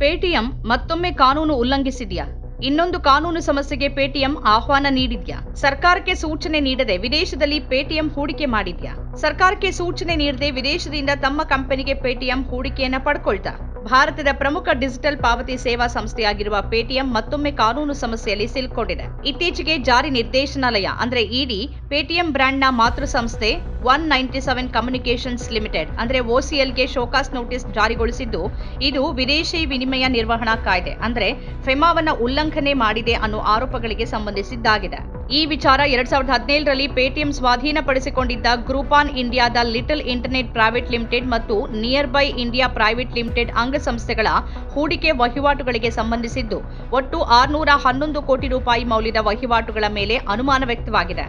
Paytm ಮತ್ತೊಮ್ಮೆ ಕಾನೂನು ಉಲ್ಲಂಘಿಸಿದ್ಯಾ? ಇನ್ನೊಂದು ಕಾನೂನು ಸಮಸ್ಯೆಗೆ ಪೇಟಿಎಂ ಆಹ್ವಾನ ನೀಡಿದ್ಯಾ? ಸರ್ಕಾರಕ್ಕೆ ಸೂಚನೆ ನೀಡದೆ ವಿದೇಶದಲ್ಲಿ ಪೇಟಿಎಂ ಹೂಡಿಕೆ ಮಾಡಿದ್ಯಾ? ಸರ್ಕಾರಕ್ಕೆ ಸೂಚನೆ ನೀಡದೆ ವಿದೇಶದಿಂದ ತಮ್ಮ ಕಂಪನಿಗೆ ಪೇಟಿಎಂ ಹೂಡಿಕೆಯನ್ನ ಪಡ್ಕೊಳ್ತಾ? ಭಾರತದ ಪ್ರಮುಖ ಡಿಜಿಟಲ್ ಪಾವತಿ ಸೇವಾ ಸಂಸ್ಥೆಯಾಗಿರುವ ಪೇಟಿಎಂ ಮತ್ತೊಮ್ಮೆ ಕಾನೂನು ಸಮಸ್ಯೆಯಲ್ಲಿ ಸಿಲುಕೊಂಡಿದೆ ಇತ್ತೀಚೆಗೆ ಜಾರಿ ನಿರ್ದೇಶನಾಲಯ, ಅಂದ್ರೆ ಇಡಿ, ಪೇಟಿಎಂ ಬ್ರ್ಯಾಂಡ್ನ ಮಾತೃ ಸಂಸ್ಥೆ one ninety seven communications limited, ಅಂದ್ರೆ ಓಸಿಎಲ್ಗೆ ಶೋಕಾಸ್ ನೋಟಿಸ್ ಜಾರಿಗೊಳಿಸಿದ್ದು, ಇದು ವಿದೇಶಿ ವಿನಿಮಯ ನಿರ್ವಹಣಾ ಕಾಯ್ದೆ, ಅಂದ್ರೆ ಫೆಮಾವನ್ನ ಉಲ್ಲಂಘನೆ ಮಾಡಿದೆ ಅನ್ನೋ ಆರೋಪಗಳಿಗೆ ಸಂಬಂಧಿಸಿದ್ದಾಗಿದೆ. ಈ ವಿಚಾರ ಎರಡ್ ಸಾವಿರದ ಹದಿನೇಳರಲ್ಲಿ ಪೇಟಿಎಂ ಸ್ವಾಧೀನಪಡಿಸಿಕೊಂಡಿದ್ದ ಗ್ರೂಪಾನ್ ಇಂಡಿಯಾದ ಲಿಟಲ್ ಇಂಟರ್ನೆಟ್ ಪ್ರೈವೇಟ್ ಲಿಮಿಟೆಡ್ ಮತ್ತು Nearbuy India private limited ಅಂಗಸಂಸ್ಥೆಗಳ ಹೂಡಿಕೆ ವಹಿವಾಟುಗಳಿಗೆ ಸಂಬಂಧಿಸಿದ್ದು, ಒಟ್ಟು ಆರುನೂರ ಹನ್ನೊಂದು ಕೋಟಿ ರೂಪಾಯಿ ಮೌಲ್ಯದ ವಹಿವಾಟುಗಳ ಮೇಲೆ ಅನುಮಾನ ವ್ಯಕ್ತವಾಗಿದೆ.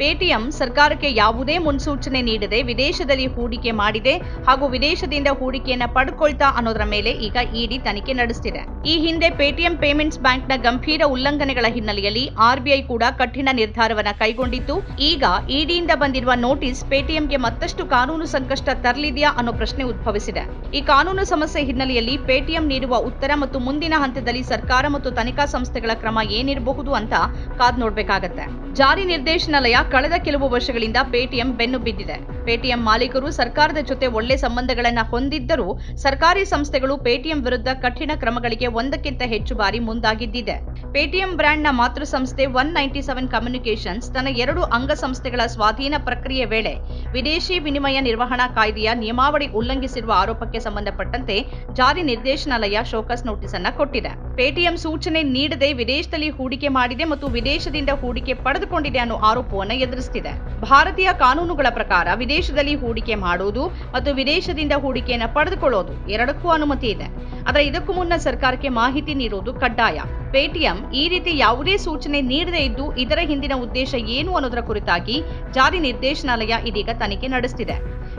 ಪೇಟಿಎಂ ಸರ್ಕಾರಕ್ಕೆ ಯಾವುದೇ ಮುನ್ಸೂಚನೆ ನೀಡದೆ ವಿದೇಶದಲ್ಲಿ ಹೂಡಿಕೆ ಮಾಡಿದೆ ಹಾಗೂ ವಿದೇಶದಿಂದ ಹೂಡಿಕೆಯನ್ನ ಪಡ್ಕೊಳ್ತಾ ಅನ್ನೋದರ ಮೇಲೆ ಈಗ ಇಡಿ ತನಿಖೆ ನಡೆಸುತ್ತಿದೆ ಈ ಹಿಂದೆ ಪೇಟಿಎಂ ಪೇಮೆಂಟ್ಸ್ ಬ್ಯಾಂಕ್ನ ಗಂಭೀರ ಉಲ್ಲಂಘನೆಗಳ ಹಿನ್ನೆಲೆಯಲ್ಲಿ ಆರ್ಬಿಐ ಕೂಡ ಕಠಿಣ ನಿರ್ಧಾರವನ್ನ ಕೈಗೊಂಡಿತ್ತು. ಈಗ ಇಡಿಯಿಂದ ಬಂದಿರುವ ನೋಟಿಸ್ ಪೇಟಿಎಂಗೆ ಮತ್ತಷ್ಟು ಕಾನೂನು ಸಂಕಷ್ಟ ತರಲಿದೆಯಾ ಅನ್ನೋ ಪ್ರಶ್ನೆ ಉದ್ಭವಿಸಿದೆ. ಈ ಕಾನೂನು ಸಮಸ್ಯೆ ಹಿನ್ನೆಲೆಯಲ್ಲಿ ಪೇಟಿಎಂ ನೀಡುವ ಉತ್ತರ ಮತ್ತು ಮುಂದಿನ ಹಂತದಲ್ಲಿ ಸರ್ಕಾರ ಮತ್ತು ತನಿಖಾ ಸಂಸ್ಥೆಗಳ ಕ್ರಮ ಏನಿರಬಹುದು ಅಂತ ಕಾದ್ ನೋಡ್ಬೇಕಾಗತ್ತೆ. ಜಾರಿ ನಿರ್ದೇಶನಾಲಯ ಕಳೆದ ಕೆಲವು ವರ್ಷಗಳಿಂದ ಪೇಟಿಎಂ ಬೆನ್ನು ಬಿದ್ದಿದೆ. ಪೇಟಿಎಂ ಮಾಲೀಕರು ಸರ್ಕಾರದ ಜೊತೆ ಒಳ್ಳೆ ಸಂಬಂಧಗಳನ್ನ ಹೊಂದಿದ್ದರೂ ಸರ್ಕಾರಿ ಸಂಸ್ಥೆಗಳು ಪೇಟಿಎಂ ವಿರುದ್ಧ ಕಠಿಣ ಕ್ರಮಗಳಿಗೆ ಒಂದಕ್ಕಿಂತ ಹೆಚ್ಚು ಬಾರಿ ಮುಂದಾಗಿದ್ದಿದೆ. ಪೇಟಿಎಂ ಬ್ರ್ಯಾಂಡ್ನ ಮಾತೃ ಸಂಸ್ಥೆ ಒನ್ ನೈಂಟಿ ಸೆವೆನ್ ಕಮ್ಯುನಿಕೇಷನ್ಸ್ ತನ್ನ ಎರಡು ಅಂಗಸಂಸ್ಥೆಗಳ ಸ್ವಾಧೀನ ಪ್ರಕ್ರಿಯೆ ವೇಳೆ ವಿದೇಶಿ ವಿನಿಮಯ ನಿರ್ವಹಣಾ ಕಾಯ್ದೆಯ ನಿಯಮಾವಳಿ ಉಲ್ಲಂಘಿಸಿರುವ ಆರೋಪಕ್ಕೆ ಸಂಬಂಧಪಟ್ಟಂತೆ ಜಾರಿ ನಿರ್ದೇಶನಾಲಯ ಶೋಕಸ್ ನೋಟಿಸ್ ಅನ್ನು ಕೊಟ್ಟಿದೆ. ಪೇಟಿಎಂ ಸೂಚನೆ ನೀಡದೆ ವಿದೇಶದಲ್ಲಿ ಹೂಡಿಕೆ ಮಾಡಿದೆ ಮತ್ತು ವಿದೇಶದಿಂದ ಹೂಡಿಕೆ ಪಡೆದುಕೊಂಡಿದೆ ಅನ್ನೋ ಆರೋಪವನ್ನು ಎದುರಿಸುತ್ತಿದೆ ಭಾರತೀಯ ಕಾನೂನುಗಳ ಪ್ರಕಾರ ವಿದೇಶದಲ್ಲಿ ಹೂಡಿಕೆ ಮಾಡುವುದು ಮತ್ತು ವಿದೇಶದಿಂದ ಹೂಡಿಕೆಯನ್ನು ಪಡೆದುಕೊಳ್ಳೋದು ಎರಡಕ್ಕೂ ಅನುಮತಿ ಇದೆ. ಆದರೆ ಇದಕ್ಕೂ ಮುನ್ನ ಸರ್ಕಾರಕ್ಕೆ ಮಾಹಿತಿ ನೀಡುವುದು ಕಡ್ಡಾಯ. ಪೇಟಿಎಂ ಈ ರೀತಿ ಯಾವುದೇ ಸೂಚನೆ ನೀಡದೇ ಇದ್ದು ಇದರ ಹಿಂದಿನ ಉದ್ದೇಶ ಏನು ಅನ್ನೋದರ ಕುರಿತಾಗಿ ಜಾರಿ ನಿರ್ದೇಶನಾಲಯ ಇದೀಗ ತನಿಖೆ ನಡೆಸುತ್ತಿದೆ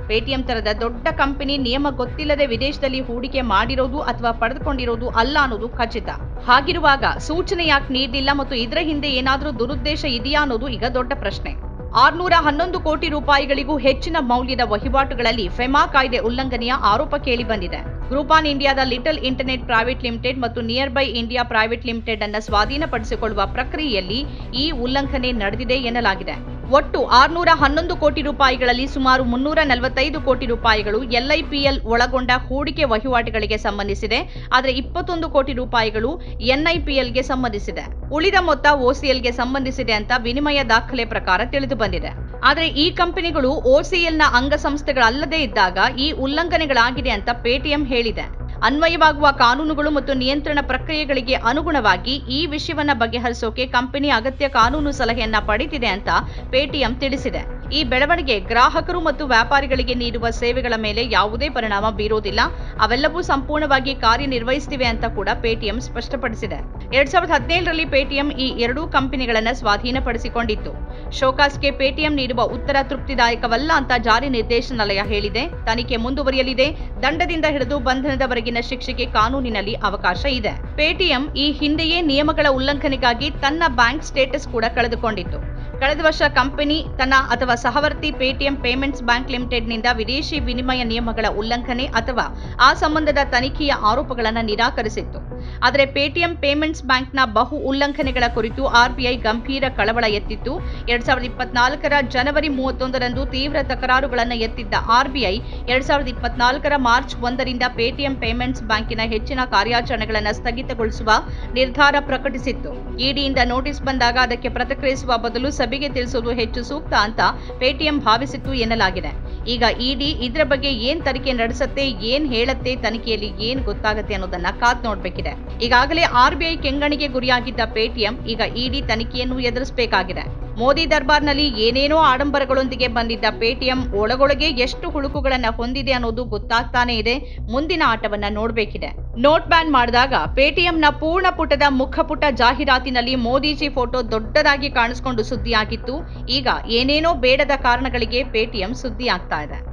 ಪೇಟಿಎಂ ತರದ ದೊಡ್ಡ ಕಂಪನಿ ನಿಯಮ ಗೊತ್ತಿಲ್ಲದೆ ವಿದೇಶದಲ್ಲಿ ಹೂಡಿಕೆ ಮಾಡಿರೋದು ಅಥವಾ ಪಡೆದುಕೊಂಡಿರೋದು ಅಲ್ಲ ಅನ್ನೋದು ಖಚಿತ. ಹಾಗಿರುವಾಗ ಸೂಚನೆ ಯಾಕೆ ನೀಡಿಲ್ಲ ಮತ್ತು ಇದರ ಹಿಂದೆ ಏನಾದರೂ ದುರುದ್ದೇಶ ಇದೆಯಾ ಅನ್ನೋದು ಈಗ ದೊಡ್ಡ ಪ್ರಶ್ನೆ. ಆರ್ನೂರ ಹನ್ನೊಂದು ಕೋಟಿ ರೂಪಾಯಿಗಳಿಗೂ ಹೆಚ್ಚಿನ ಮೌಲ್ಯದ ವಹಿವಾಟುಗಳಲ್ಲಿ ಫೆಮಾ ಕಾಯ್ದೆ ಉಲ್ಲಂಘನೆಯ ಆರೋಪ ಕೇಳಿಬಂದಿದೆ ಗ್ರೂಪ್ ಆನ್ ಇಂಡಿಯಾದ ಲಿಟಲ್ ಇಂಟರ್ನೆಟ್ ಪ್ರೈವೇಟ್ ಲಿಮಿಟೆಡ್ ಮತ್ತು Nearbuy India private limited ಅನ್ನ ಸ್ವಾಧೀನಪಡಿಸಿಕೊಳ್ಳುವ ಪ್ರಕ್ರಿಯೆಯಲ್ಲಿ ಈ ಉಲ್ಲಂಘನೆ ನಡೆದಿದೆ ಎನ್ನಲಾಗಿದೆ. ಒಟ್ಟು ಆರುನೂರ ಹನ್ನೊಂದು ಕೋಟಿ ರೂಪಾಯಿಗಳಲ್ಲಿ ಸುಮಾರು ಮುನ್ನೂರ ನಲವತ್ತೈದು ಕೋಟಿ ರೂಪಾಯಿಗಳು ಎಲ್ಐಪಿಎಲ್ ಒಳಗೊಂಡ ಹೂಡಿಕೆ ವಹಿವಾಟುಗಳಿಗೆ ಸಂಬಂಧಿಸಿದೆ. ಆದರೆ ಇಪ್ಪತ್ತೊಂದು ಕೋಟಿ ರೂಪಾಯಿಗಳು ಎನ್ಐಪಿಎಲ್ಗೆ ಸಂಬಂಧಿಸಿದೆ. ಉಳಿದ ಮೊತ್ತ ಓಸಿಎಲ್ಗೆ ಸಂಬಂಧಿಸಿದೆ ಅಂತ ವಿನಿಮಯ ದಾಖಲೆ ಪ್ರಕಾರ ತಿಳಿದು ಬಂದಿದೆ. ಆದರೆ ಈ ಕಂಪನಿಗಳು ಓಸಿಎಲ್ನ ಅಂಗಸಂಸ್ಥೆಗಳಲ್ಲದೇ ಇದ್ದಾಗ ಈ ಉಲ್ಲಂಘನೆಗಳಾಗಿದೆ ಅಂತ ಪೇಟಿಎಂ ಹೇಳಿದೆ. ಅನ್ವಯವಾಗುವ ಕಾನೂನುಗಳು ಮತ್ತು ನಿಯಂತ್ರಣ ಪ್ರಕ್ರಿಯೆಗಳಿಗೆ ಅನುಗುಣವಾಗಿ ಈ ವಿಷಯವನ್ನ ಬಗೆಹರಿಸೋಕೆ ಕಂಪನಿ ಅಗತ್ಯ ಕಾನೂನು ಸಲಹೆಯನ್ನ ಪಡೆದಿದೆ ಅಂತ ಪೇಟಿಎಂ ತಿಳಿಸಿದೆ. ಈ ಬೆಳವಣಿಗೆ ಗ್ರಾಹಕರು ಮತ್ತು ವ್ಯಾಪಾರಿಗಳಿಗೆ ನೀಡುವ ಸೇವೆಗಳ ಮೇಲೆ ಯಾವುದೇ ಪರಿಣಾಮ ಬೀರೋದಿಲ್ಲ. ಅವೆಲ್ಲವೂ ಸಂಪೂರ್ಣವಾಗಿ ಕಾರ್ಯನಿರ್ವಹಿಸುತ್ತಿವೆ ಅಂತ ಕೂಡ ಪೇಟಿಎಂ ಸ್ಪಷ್ಟಪಡಿಸಿದೆ. ಎರಡ್ ಸಾವಿರದ ಹದಿನೇಳರಲ್ಲಿ ಪೇಟಿಎಂ ಈ ಎರಡೂ ಕಂಪನಿಗಳನ್ನ ಸ್ವಾಧೀನಪಡಿಸಿಕೊಂಡಿತ್ತು. ಶೋಕಾಸ್ಗೆ ಪೇಟಿಎಂ ನೀಡುವ ಉತ್ತರ ತೃಪ್ತಿದಾಯಕವಲ್ಲ ಅಂತ ಜಾರಿ ನಿರ್ದೇಶನಾಲಯ ಹೇಳಿದೆ. ತನಿಖೆ ಮುಂದುವರಿಯಲಿದೆ. ದಂಡದಿಂದ ಹಿಡಿದು ಬಂಧನದವರೆಗಿನ ಶಿಕ್ಷೆಗೆ ಕಾನೂನಿನಲ್ಲಿ ಅವಕಾಶ ಇದೆ. ಪೇಟಿಎಂ ಈ ಹಿಂದೆಯೇ ನಿಯಮಗಳ ಉಲ್ಲಂಘನೆಗಾಗಿ ತನ್ನ ಬ್ಯಾಂಕ್ ಸ್ಟೇಟಸ್ ಕೂಡ ಕಳೆದುಕೊಂಡಿತ್ತು. ಕಳೆದ ವರ್ಷ ಕಂಪನಿ ತನ್ನ ಅಥವಾ ಸಹವರ್ತಿ ಪೇಟಿಎಂ ಪೇಮೆಂಟ್ಸ್ ಬ್ಯಾಂಕ್ ಲಿಮಿಟೆಡ್ನಿಂದ ವಿದೇಶಿ ವಿನಿಮಯ ನಿಯಮಗಳ ಉಲ್ಲಂಘನೆ ಅಥವಾ ಆ ಸಂಬಂಧದ ತನಿಖೆಯ ಆರೋಪಗಳನ್ನು ನಿರಾಕರಿಸಿತ್ತು. ಆದರೆ ಪೇಟಿಎಂ ಪೇಮೆಂಟ್ಸ್ ಬ್ಯಾಂಕ್ನ ಬಹು ಉಲ್ಲಂಘನೆಗಳ ಕುರಿತು ಆರ್ಬಿಐ ಗಂಭೀರ ಕಳವಳ ಎತ್ತಿತ್ತು. ಎರಡ್ ಸಾವಿರದ ಇಪ್ಪತ್ನಾಲ್ಕರ ಜನವರಿ ಮೂವತ್ತೊಂದರಂದು ತೀವ್ರ ತಕರಾರುಗಳನ್ನು ಎತ್ತಿದ್ದ ಆರ್ಬಿಐ ಎರಡ್ ಸಾವಿರದ ಇಪ್ಪತ್ನಾಲ್ಕರ ಮಾರ್ಚ್ ಒಂದರಿಂದ ಪೇಟಿಎಂ ಪೇಮೆಂಟ್ಸ್ ಬ್ಯಾಂಕಿನ ಹೆಚ್ಚಿನ ಕಾರ್ಯಾಚರಣೆಗಳನ್ನು ಸ್ಥಗಿತಗೊಳಿಸುವ ನಿರ್ಧಾರ ಪ್ರಕಟಿಸಿತ್ತು. ಇಡಿಯಿಂದ ನೋಟಿಸ್ ಬಂದಾಗ ಅದಕ್ಕೆ ಪ್ರತಿಕ್ರಿಯಿಸುವ ಬದಲು ಸಭೆಗೆ ತಿಳಿಸುವುದು ಹೆಚ್ಚು ಸೂಕ್ತ ಅಂತ ಪೇಟಿಎಂ ಭಾವಿಸಿತ್ತು ಎನ್ನಲಾಗಿದೆ. ಈಗ ಇಡಿ ಇದರ ಬಗ್ಗೆ ಏನ್ ತನಿಖೆ ನಡೆಸುತ್ತೆ, ಏನ್ ಹೇಳತ್ತೆ, ತನಿಖೆಯಲ್ಲಿ ಏನ್ ಗೊತ್ತಾಗುತ್ತೆ ಅನ್ನೋದನ್ನ ಕಾದ್ ನೋಡಬೇಕಿದೆ. ಈಗಾಗಲೇ ಆರ್ಬಿಐ ಕೆಂಗಣಿಗೆ ಗುರಿಯಾಗಿದ್ದ ಪೇಟಿಎಂ ಈಗ ಇಡಿ ತನಿಖೆಯನ್ನು ಎದುರಿಸಬೇಕಾಗಿದೆ. ಮೋದಿ ದರ್ಬಾರ್ನಲ್ಲಿ ಏನೇನೋ ಆಡಂಬರಗಳೊಂದಿಗೆ ಬಂದಿದ್ದ ಪೇಟಿಎಂ ಒಳಗೊಳಗೆ ಎಷ್ಟು ಹುಳುಕುಗಳನ್ನು ಹೊಂದಿದೆ ಅನ್ನೋದು ಗೊತ್ತಾಗ್ತಾನೇ ಇದೆ. ಮುಂದಿನ ಆಟವನ್ನ ನೋಡಬೇಕಿದೆ. ನೋಟ್ ಬ್ಯಾನ್ ಮಾಡಿದಾಗ ಪೇಟಿಎಂನ ಪೂರ್ಣ ಪುಟದ ಮುಖಪುಟ ಜಾಹೀರಾತಿನಲ್ಲಿ ಮೋದಿಜಿ ಫೋಟೋ ದೊಡ್ಡದಾಗಿ ಕಾಣಿಸ್ಕೊಂಡು ಸುದ್ದಿಯಾಗಿತ್ತು. ಈಗ ಏನೇನೋ ಬೇಡದ ಕಾರಣಗಳಿಗೆ ಪೇಟಿಎಂ ಸುದ್ದಿ ಆಗ್ತಾ ಇದೆ.